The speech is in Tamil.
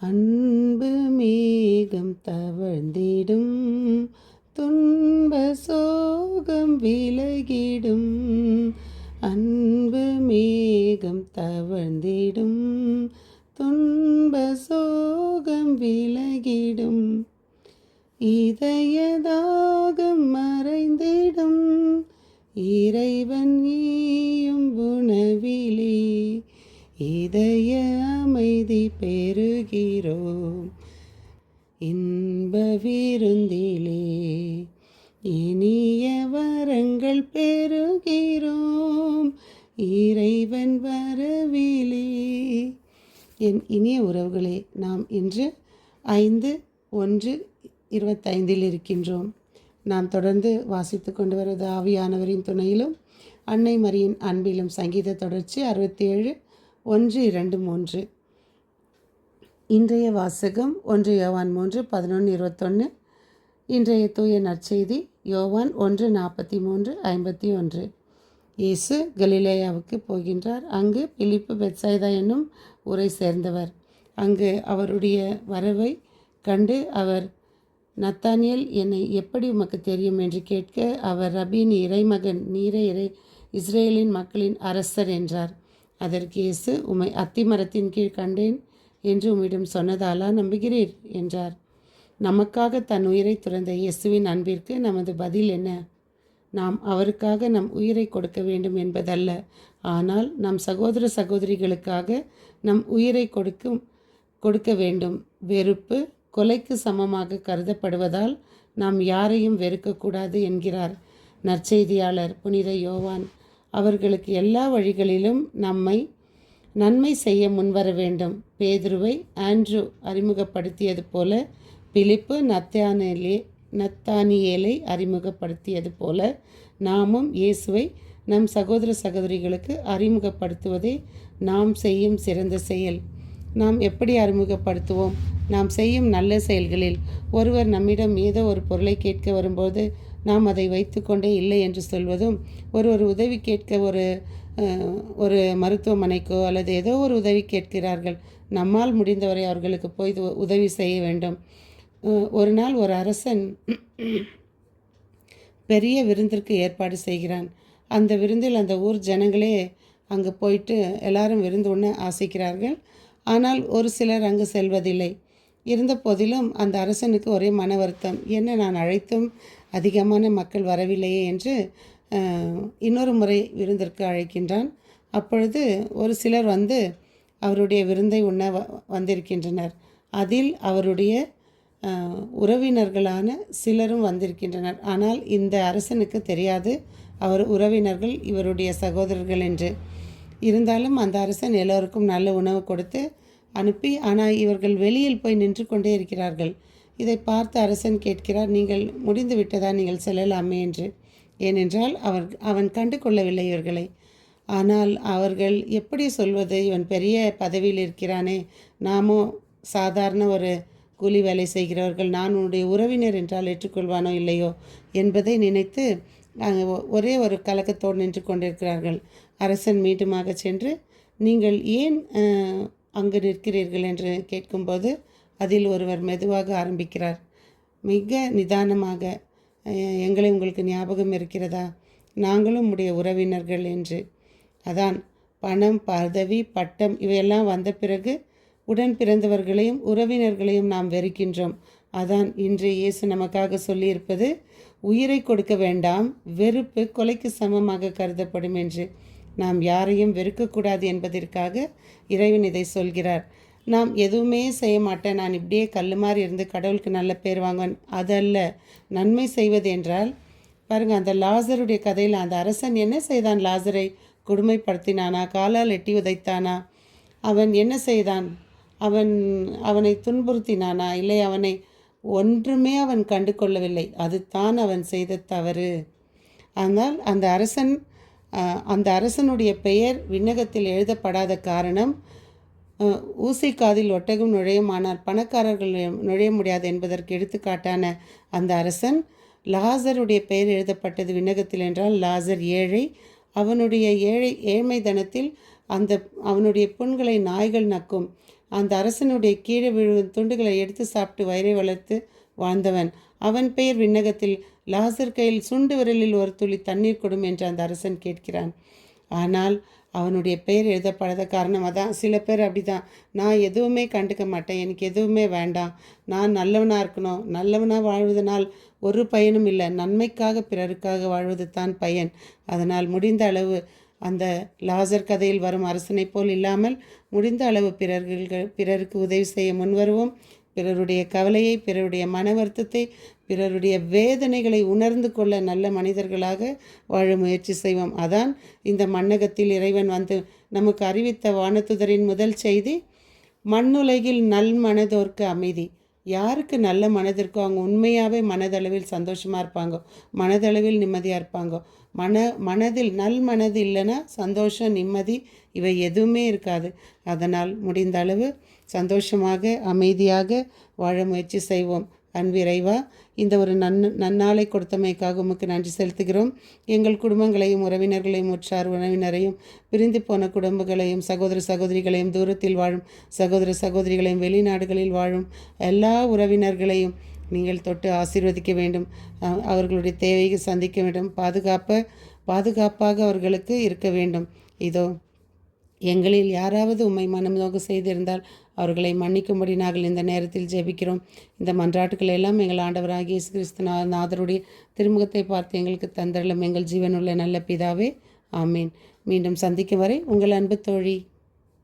அன்பு மேகம் தவழ்ந்திடும் துன்ப சோகம் விலகிடும். அன்பு மேகம் தவழ்ந்திடும் துன்ப சோகம் விலகிடும். இதயதாகம் மறைந்திடும் இறைவன் ஈயும் உணவிலே. இதய அமைதி பெறுகிறோம் இன்ப விருந்திலே இனிய வரங்கள் பெறுகிறோம். இறைவன் வரவிலே. என் இனிய உறவுகளே நாம் இன்று ஐந்து ஒன்று இருபத்தைந்தில் இருக்கின்றோம். நாம் தொடர்ந்து வாசித்து கொண்டு வருவது ஆவியானவரின் துணையிலும் அன்னை மரியின் அன்பிலும் சங்கீத தொடர்ச்சி அறுபத்தி ஏழு ஒன்று இரண்டு மூன்று. இன்றைய வாசகம் ஒன்று யோவான் மூன்று பதினொன்று இருபத்தொன்று இன்றைய தூய நற்செய்தி யோவான் ஒன்று நாற்பத்தி மூன்று ஐம்பத்தி ஒன்று இயேசு கலிலேயாவுக்கு போகின்றார். அங்கு பிலிப்பு பெட்சாய்தா என்னும் ஊரை சேர்ந்தவர். அங்கு அவருடைய வரவை கண்டு அவர் நத்தானியல் என்னை எப்படி உமக்கு தெரியும்? என்று கேட்க அவர் ரபின் இறைமகன் நீரை இறை இஸ்ரேலின் மக்களின் அரசர் என்றார். அதற்கு இயேசு உமை அத்திமரத்தின் கீழ் கண்டேன். என்று உம்மிடம் சொன்னதாலா நம்புகிறீர்? என்றார். நமக்காக தன் உயிரை துறந்த இயேசுவின் அன்பிற்கு நமது பதில் என்ன? நாம் அவருக்காக நம் உயிரை கொடுக்க வேண்டும் என்பதல்ல. ஆனால் நம் சகோதர சகோதரிகளுக்காக நம் உயிரை கொடுக்கும் கொடுக்க வேண்டும். வெறுப்பு கொலைக்கு சமமாக கருதப்படுவதால் நாம் யாரையும் வெறுக்கக்கூடாது என்கிறார் நற்செய்தியாளர் புனித யோவான். அவர்களுக்கு எல்லா வழிகளிலும் நம்மை நன்மை செய்ய முன்வர வேண்டும். பேதுருவை ஆண்ட்ரூ அறிமுகப்படுத்தியது போல பிலிப்பு நத்தானியலே நத்தானியேலை அறிமுகப்படுத்தியது போல நாமும் இயேசுவை நம் சகோதர சகோதரிகளுக்கு அறிமுகப்படுத்துவதே நாம் செய்யும் சிறந்த செயல். நாம் எப்படி அறிமுகப்படுத்துவோம்? நாம் செய்யும் நல்ல செயல்களில் ஒருவர் நம்மிடம் ஏதோ ஒரு பொருளை கேட்க வரும்போது நாம் அதை வைத்துக்கொண்டே இல்லை என்று சொல்வதும் ஒருவர் உதவி கேட்க ஒரு ஒரு மருத்துவமனைக்கோ அல்லது ஏதோ ஒரு உதவி கேட்கிறார்கள். நம்மால் முடிந்தவரை அவர்களுக்கு போய் உதவி செய்ய வேண்டும். ஒரு நாள் ஒரு அரசன் பெரிய விருந்திற்கு ஏற்பாடு செய்கிறான். அந்த விருந்தில் அந்த ஊர் ஜனங்களே அங்கே போயிட்டு எல்லாரும் விருந்து ஒன்று ஆசைக்கிறார்கள். ஆனால் ஒரு சிலர் அங்கு செல்வதில்லை. இருந்த போதிலும் அந்த அரசனுக்கு ஒரே மன வருத்தம். என்ன நான் அழைத்தும் அதிகமான மக்கள் வரவில்லையே என்று இன்னொரு முறை விருந்திற்கு அழைக்கின்றான். அப்பொழுது ஒரு சிலர் வந்து அவருடைய விருந்தை உண்ண வந்திருக்கின்றனர். அதில் அவருடைய உறவினர்களான சிலரும் வந்திருக்கின்றனர். ஆனால் இந்த அரசனுக்கு தெரியாது. அவர் உறவினர்கள் இவருடைய சகோதரர்கள் என்று. இருந்தாலும் அந்த அரசன் எல்லோருக்கும் நல்ல உணவு கொடுத்து அனுப்பி ஆனால் இவர்கள் வெளியில் போய் நின்று கொண்டே இருக்கிறார்கள். இதை பார்த்து அரசன் கேட்கிறார் நீங்கள் முடிந்து விட்டதா? நீங்கள் செல்லலாமே? என்று. ஏனென்றால் அவர் அவன் கண்டு கொள்ளவில்லை இவர்களை. ஆனால் அவர்கள் எப்படி சொல்வது இவன் பெரிய பதவியில் இருக்கிறானே. நாமோ சாதாரண ஒரு கூலி வேலை செய்கிறவர்கள் நான் உன்னுடைய உறவினர் என்றால் ஏற்றுக்கொள்வானோ இல்லையோ என்பதை நினைத்து ஒரே ஒரு கலக்கத்தோடு நின்று கொண்டிருக்கிறார்கள். அரசன் மீண்டுமாக சென்று நீங்கள் ஏன் அங்கு நிற்கிறீர்கள்? என்று கேட்கும்போது அதில் ஒருவர் மெதுவாக ஆரம்பிக்கிறார். மிக நிதானமாக எங்களை உங்களுக்கு ஞாபகம் இருக்கிறதா? நாங்களும் உடைய உறவினர்கள் என்று. அதான் பணம் பதவி பட்டம் இவையெல்லாம் வந்த பிறகு உடன் பிறந்தவர்களையும் உறவினர்களையும் நாம் வெறுக்கின்றோம். அதான் இன்று இயேசு நமக்காக சொல்லியிருப்பது உயிரை கொடுக்க வேண்டாம் வெறுப்பு கொலைக்கு சமமாக கருதப்படும் என்று. நாம் யாரையும் வெறுக்கக்கூடாது என்பதற்காக இறைவன் இதை சொல்கிறார். நாம் எதுவுமே செய்ய மாட்டேன். நான் இப்படியே கல் மாதிரி இருந்து கடவுளுக்கு நல்ல பேர் வாங்குவேன். அதல்ல நன்மை செய்வது என்றால் பாருங்கள் அந்த லாசருடைய கதையில் அந்த அரசன் என்ன செய்தான்? லாசரை கொடுமைப்படுத்தினானா? காலால் எட்டி உதைத்தானா? அவன் என்ன செய்தான்? அவன் அவனை துன்புறுத்தினானா? இல்லை அவனை ஒன்றுமே அவன் கண்டு கொள்ளவில்லை அதுதான் அவன் செய்த தவறு. ஆனால் அந்த அரசன் அந்த அரசனுடைய பெயர் விண்ணகத்தில் எழுதப்படாத காரணம் ஊசி காதில் ஒட்டகம் நுழையும் ஆனால் பணக்காரர்கள் நுழைய முடியாது என்பதற்கு எடுத்துக்காட்டான அந்த அரசன் லாசருடைய பெயர் எழுதப்பட்டது விண்ணகத்தில் என்றால் லாசர் ஏழை. அவனுடைய ஏழை ஏழ்மை தனத்தில் அந்த அவனுடைய புண்களை நாய்கள் நக்கும். அந்த அரசனுடைய கீழே விழும் துண்டுகளை எடுத்து சாப்பிட்டு வயிறை வளர்த்து வாழ்ந்தவன். அவன் பெயர் விண்ணகத்தில் லாசர் கையில் சுண்டு விரலில் ஒரு துளி தண்ணீர் கொடும் என்று அந்த அரசன் கேட்கிறான். ஆனால் அவனுடைய பெயர் எழுதப்படாத காரணம் தான் சில பேர் அப்படி தான் நான் எதுவுமே கண்டுக்க மாட்டேன். எனக்கு எதுவுமே வேண்டாம். நான் நல்லவனாக இருக்கணும். நல்லவனாக வாழ்வதனால் ஒரு பயனும் இல்லை. நன்மைக்காக பிறருக்காக வாழ்வது தான் பயன். அதனால் முடிந்த அளவு அந்த லாசர் கதையில் வரும் அரசனைப் போல் இல்லாமல் முடிந்த அளவு பிறர்கள் பிறருக்கு உதவி செய்ய முன்வருவோம். பிறருடைய கவலையை பிறருடைய மன வருத்தத்தை பிறருடைய வேதனைகளை உணர்ந்து கொள்ள நல்ல மனிதர்களாக வாழ முயற்சி செய்வோம். அதான் இந்த மண்ணகத்தில் இறைவன் வந்து நமக்கு அறிவித்த வானத்துதரின் முதல் செய்தி மண்ணுலகில் நல் மனதோர்க்கு அமைதி. யாருக்கு நல்ல மனதிற்கோ அவங்க உண்மையாகவே மனதளவில் சந்தோஷமாக இருப்பாங்க. மனதளவில் நிம்மதியாக இருப்பாங்க. மன மனதில் நல் மனது இல்லைன்னா சந்தோஷம் நிம்மதி இவை எதுவுமே இருக்காது. அதனால் முடிந்த அளவு சந்தோஷமாக அமைதியாக வாழ முயற்சி செய்வோம். அன்பிறைவா இந்த ஒரு நன் நன்னாளை கொடுத்தமைக்காக உமக்கு நன்றி செலுத்துகிறோம். எங்கள் குடும்பங்களையும் உறவினர்களையும் உற்றார் உறவினரையும் பிரிந்து போன குடும்பங்களையும் சகோதர சகோதரிகளையும் தூரத்தில் வாழும் சகோதர சகோதரிகளையும் வெளிநாடுகளில் வாழும் எல்லா உறவினர்களையும் நீங்கள் தொட்டு ஆசீர்வதிக்க வேண்டும். அவர்களுடைய தேவையை சந்திக்க வேண்டும். பாதுகாப்ப பாதுகாப்பாக அவர்களுக்கு இருக்க வேண்டும். இதோ எங்களில் யாராவது உம்மை மனநோக செய்திருந்தால் அவர்களை மன்னிக்கும்படி நாங்கள் இந்த நேரத்தில் ஜெபிக்கிறோம். இந்த மன்றாட்டுக்கள் எல்லாம் எங்கள் ஆண்டவராகிய இயேசு கிறிஸ்து நா- நாதருடைய திருமுகத்தை பார்த்து எங்களுக்கு தந்தரலும் எங்கள் ஜீவனுள்ள நல்ல பிதாவே. ஆமீன். மீண்டும் சந்திக்கும் வரை உங்கள் அன்பு தோழி.